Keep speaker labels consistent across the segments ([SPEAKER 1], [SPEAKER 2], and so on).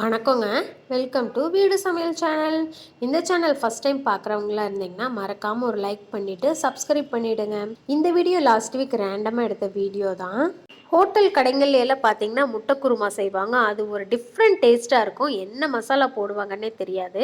[SPEAKER 1] வணக்கங்க. Welcome to வீடு சமையல் சேனல் இந்த சேனல் ஃபஸ்ட் டைம் பார்க்குறவங்களா இருந்தீங்கன்னா மறக்காமல் ஒரு லைக் பண்ணிவிட்டு சப்ஸ்கிரைப் பண்ணிவிடுங்க இந்த வீடியோ லாஸ்ட் வீக் ரேண்டமாக எடுத்த வீடியோ தான். ஹோட்டல் கடைங்கள்ல எல்லாம் பார்த்தீங்கன்னா முட்டை குருமா செய்வாங்க. அது ஒரு டிஃப்ரெண்ட் டேஸ்ட்டாக இருக்கும். என்ன மசாலா போடுவாங்கன்னே தெரியாது.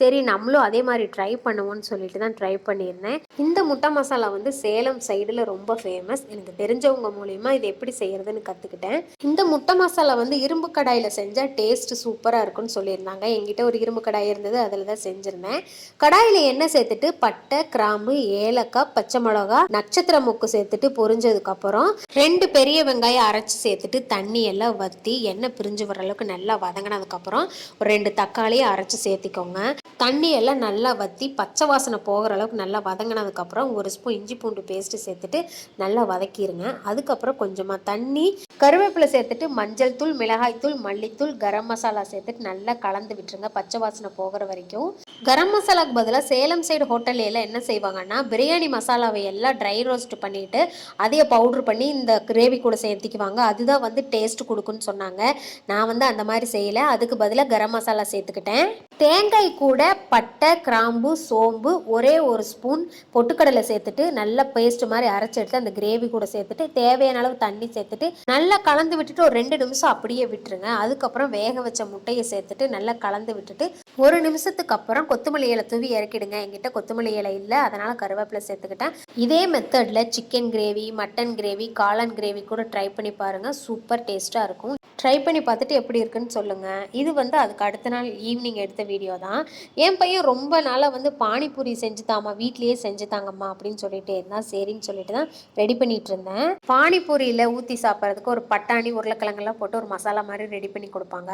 [SPEAKER 1] சரி நம்மளும் அதே மாதிரி ட்ரை பண்ணுவோம்னு சொல்லிட்டு தான் ட்ரை பண்ணியிருந்தேன். இந்த முட்டை மசாலா வந்து சேலம் சைடில் ரொம்ப ஃபேமஸ் எனக்கு தெரிஞ்சவங்க மூலியமாக இது எப்படி செய்யறதுன்னு கற்றுக்கிட்டேன் இந்த முட்டை மசாலா வந்து இரும்பு கடாயில் செஞ்சால் டேஸ்ட் சூப்பராக இருக்கும்னு சொல்லியிருந்தாங்க. என்கிட்ட ஒரு இரும்பு கடாய் இருந்தது அதில் தான் செஞ்சுருந்தேன். கடாயில் எண்ணெய் சேர்த்துட்டு பட்டை கிராம்பு ஏலக்காய் பச்சை மிளகா நட்சத்திர மொக்கு சேர்த்துட்டு பொரிஞ்சதுக்கப்புறம் ரெண்டு பெரிய வெங்காயம் அரைச்சி சேர்த்துட்டு தண்ணி எல்லாம் வற்றி எண்ணெய் பிரிஞ்சு வர அளவுக்கு நல்லா வதங்கினதுக்கப்புறம் ஒரு ரெண்டு தக்காளியை அரைச்சி சேர்த்திக்கோங்க. தண்ணி எல்லாம் நல்லா வற்றி பச்சை வாசனை போகிற அளவுக்கு நல்லா வதங்கினதுக்கப்புறம் ஒரு ஸ்பூன் இஞ்சி பூண்டு பேஸ்ட்டு சேர்த்துட்டு நல்லா வதக்கிடுங்க அதுக்கப்புறம் கொஞ்சமாக தண்ணி கருவேப்பிலை சேர்த்துட்டு மஞ்சள் தூள் மிளகாய் தூள் மல்லித்தூள் கரம் மசாலா சேர்த்துட்டு நல்லா கலந்து விட்டுருங்க. பச்சை வாசனை போகிற வரைக்கும். கரம் மசாலாக்கு பதிலாக சேலம் சைடு ஹோட்டல்ல எல்லாம் என்ன செய்வாங்கன்னா பிரியாணி மசாலாவை எல்லாம் ட்ரை ரோஸ்ட் பண்ணிட்டு அதையே பவுட்ரு பண்ணி இந்த கிரேவி கூட சேர்த்திக்குவாங்க. அதுதான் வந்து டேஸ்ட் கொடுக்குன்னு சொன்னாங்க. நான் வந்து அந்த மாதிரி செய்யலை. அதுக்கு பதிலாக கரம் மசாலா சேர்த்துக்கிட்டேன். தேங்காய் கூட பட்டை கிராம்பு சோம்பு ஒரே ஒரு ஸ்பூன் பொட்டுக்கடலை சேர்த்துட்டு நல்லா பேஸ்ட் மாதிரி அரைச்செடுத்து அந்த கிரேவி கூட சேர்த்துட்டு தேவையான அளவு தண்ணி சேர்த்துட்டு நல்லா கலந்து விட்டுட்டு ஒரு ரெண்டு நிமிஷம் அப்படியே விட்டுருங்க. அதுக்கப்புறம் வேக வச்ச முட்டையை சேர்த்துட்டு நல்லா கலந்து விட்டுட்டு ஒரு நிமிஷத்துக்கு அப்புறம் கொத்தமல்லி இலை தூவி இறக்கிடுங்க. என்கிட்ட கொத்தமல்லி இலை இல்லை அதனால் கருவேப்பிலை சேர்த்துக்கிட்டேன். இதே மெத்தடில் சிக்கன் கிரேவி மட்டன் கிரேவி காளான் கிரேவி கூட ட்ரை பண்ணி பாருங்கள் சூப்பர் டேஸ்ட்டாக இருக்கும். ட்ரை பண்ணி பார்த்துட்டு எப்படி இருக்குன்னு சொல்லுங்கள் இது வந்து அதுக்கு அடுத்த நாள் ஈவினிங் எடுத்த வீடியோ தான். என் பையன் ரொம்ப நாளாக வந்து பானிபூரி செஞ்சு தாம்மா வீட்லேயே செஞ்சு தாங்கம்மா அப்படின்னு சொல்லிட்டு இருந்தான். சரின்னு சொல்லிட்டு தான் ரெடி பண்ணிட்டு இருந்தேன். பானிபூரியில் ஊற்றி சாப்பிட்றதுக்கு ஒரு பட்டாணி உருளைக்கிழங்கெல்லாம் போட்டு ஒரு மசாலா மாதிரி ரெடி பண்ணி கொடுப்பாங்க.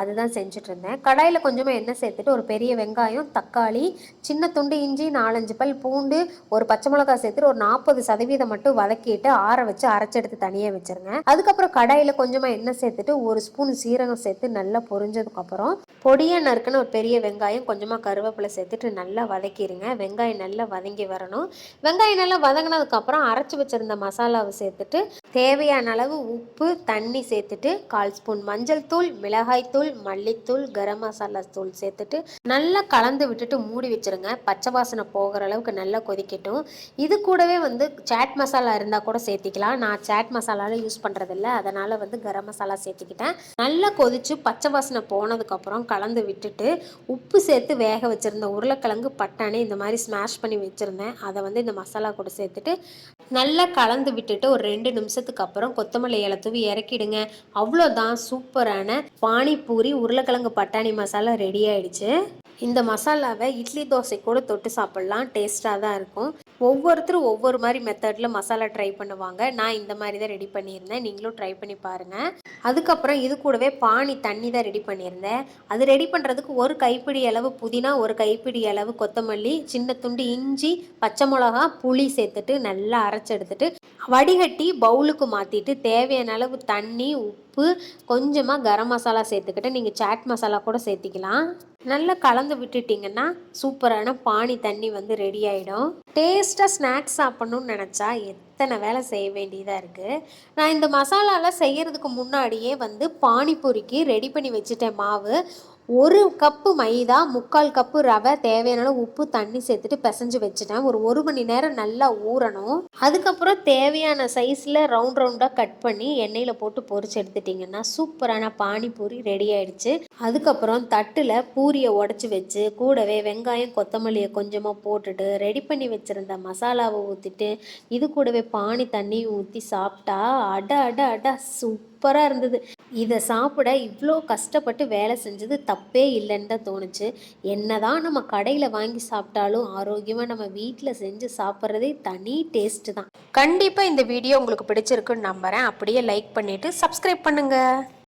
[SPEAKER 1] அதுதான் செஞ்சுட்டு இருந்தேன். கடாயில் கொஞ்சமாக எண்ணெய் சேர்த்துட்டு ஒரு பெரிய வெங்காயம் தக்காளி சின்ன துண்டு இஞ்சி நாலஞ்சு பல் பூண்டு ஒரு பச்சை மிளகாய் சேர்த்துட்டு ஒரு நாற்பது சதவீதம் மட்டும் வதக்கிட்டு ஆற வச்சு அரைச்செடுத்து தனியாக வச்சுருங்க அதுக்கப்புறம் கடாயில் கொஞ்சமாக எண்ணெய் சேர்த்துட்டு ஒரு ஸ்பூன் சீரகம் சேர்த்து நல்லா பொரிஞ்சதுக்கப்புறம் பொடியாக நறுக்குன்னு ஒரு பெரிய வெங்காயம் கொஞ்சமாக கருவேப்பிலை சேர்த்துட்டு நல்லா வதக்கிடுங்க வெங்காயம் நல்லா வதங்கி வரணும். வெங்காயம் நல்லா வதங்கினதுக்கப்புறம் அரைச்சி வச்சுருந்த மசாலாவை சேர்த்துட்டு தேவையான அளவு உப்பு தண்ணி சேர்த்துட்டு கால் ஸ்பூன் மஞ்சள் தூள் மிளகாய் தூள் மல்லித்தூள் கரம் மசாலா தூள் சேர்த்துட்டு நல்லா கலந்து விட்டுட்டு மூடி வச்சிருங்க. பச்சை வாசனை போகிற அளவுக்கு நல்லா கொதிக்கட்டும். இது கூடவே வந்து சாட் மசாலா இருந்தால் கூட சேர்த்திக்கலாம். நான் சாட் மசாலாவில் யூஸ் பண்ணுறதில்ல அதனால் வந்து கரம் மசாலா சேர்த்துக்கிட்டேன் நல்லா கொதிச்சு பச்சை வாசனை போனதுக்கப்புறம் கலந்து விட்டுட்டு உப்பு சேர்த்து வேக வச்சுருந்த உருளைக்கிழங்கு பட்டாணி இந்த மாதிரி ஸ்மாஷ் பண்ணி வச்சுருந்தேன். அதை வந்து இந்த மசாலா கூட சேர்த்துட்டு நல்லா கலந்து விட்டுட்டு ஒரு ரெண்டு நிமிஷத்துக்கு அப்புறம் கொத்தமல்லி இலை தூவி இறக்கிடுங்க. அவ்வளோதான் சூப்பரான பானிபூரி உருளைக்கிழங்கு பட்டாணி மசாலா ரெடி ஆயிடுச்சு. இந்த மசாலாவை இட்லி தோசை கூட தொட்டு சாப்பிட்லாம். டேஸ்ட்டாக தான் இருக்கும். ஒவ்வொருத்தரும் ஒவ்வொரு மாதிரி மெத்தடில் மசாலா ட்ரை பண்ணுவாங்க. நான் இந்த மாதிரி தான் ரெடி பண்ணியிருந்தேன். நீங்களும் ட்ரை பண்ணி பாருங்கள் அதுக்கப்புறம் இது கூடவே பானி தண்ணி தான் ரெடி பண்ணியிருந்தேன். அது ரெடி பண்ணுறதுக்கு ஒரு கைப்பிடி அளவு புதினா ஒரு கைப்பிடி அளவு கொத்தமல்லி சின்ன துண்டு இஞ்சி பச்சை மிளகா புளி சேர்த்துட்டு நல்லா அரைச்சி எடுத்துட்டு வடிகட்டி பவுலுக்கு மாற்றிட்டு தேவையான அளவு தண்ணி உப்பு உப்பு கொஞ்சமாக கரம் மசாலா சேர்த்துக்கிட்டு நீங்கள் சாட் மசாலா கூட சேர்த்திக்கலாம். நல்லா கலந்து விட்டுட்டிங்கன்னா சூப்பரான பானி தண்ணி வந்து ரெடி ஆகிடும் டேஸ்ட்டாக ஸ்நாக்ஸ் சாப்பிட்ணுன்னு நினச்சா எத்தனை வேலை செய்ய வேண்டியதாக இருக்குது நான் இந்த மசாலாலாம் செய்கிறதுக்கு முன்னாடியே வந்து பானிபூரிக்கு ரெடி பண்ணி வச்சுட்டேன் மாவு. ஒரு கப்பு மைதா முக்கால் கப்பு ரவை தேவையான உப்பு தண்ணி சேர்த்துட்டு பிசைஞ்சு வச்சுட்டேன். ஒரு ஒரு மணி நேரம் நல்லா ஊறணும். அதுக்கப்புறம் தேவையான சைஸில் ரவுண்ட் ரவுண்டாக கட் பண்ணி எண்ணெயில் போட்டு பொறிச்சு எடுத்துட்டிங்கன்னா சூப்பரான பானிபூரி ரெடி ஆயிடுச்சு. அதுக்கப்புறம் தட்டில் பூரியை உடச்சி வச்சு கூடவே வெங்காயம் கொத்தமல்லியை கொஞ்சமாக போட்டுட்டு ரெடி பண்ணி வச்சுருந்த மசாலாவை ஊற்றிட்டு இது கூடவே பானி தண்ணியும் ஊற்றி சாப்பிட்டா அட அட அட சூப் சூப்பராக இருந்தது. இதை சாப்பிட இவ்வளோ கஷ்டப்பட்டு வேலை செஞ்சது தப்பே இல்லைன்னு தான் தோணுச்சு. என்னதான் நம்ம கடையில் வாங்கி சாப்பிட்டாலும் ஆரோக்கியமாக நம்ம வீட்டில் செஞ்சு சாப்பிட்றதே தனி டேஸ்ட்டு தான். கண்டிப்பாக இந்த வீடியோ உங்களுக்கு பிடிச்சிருக்குன்னு நம்புகிறேன் அப்படியே லைக் பண்ணிவிட்டு சப்ஸ்கிரைப் பண்ணுங்கள்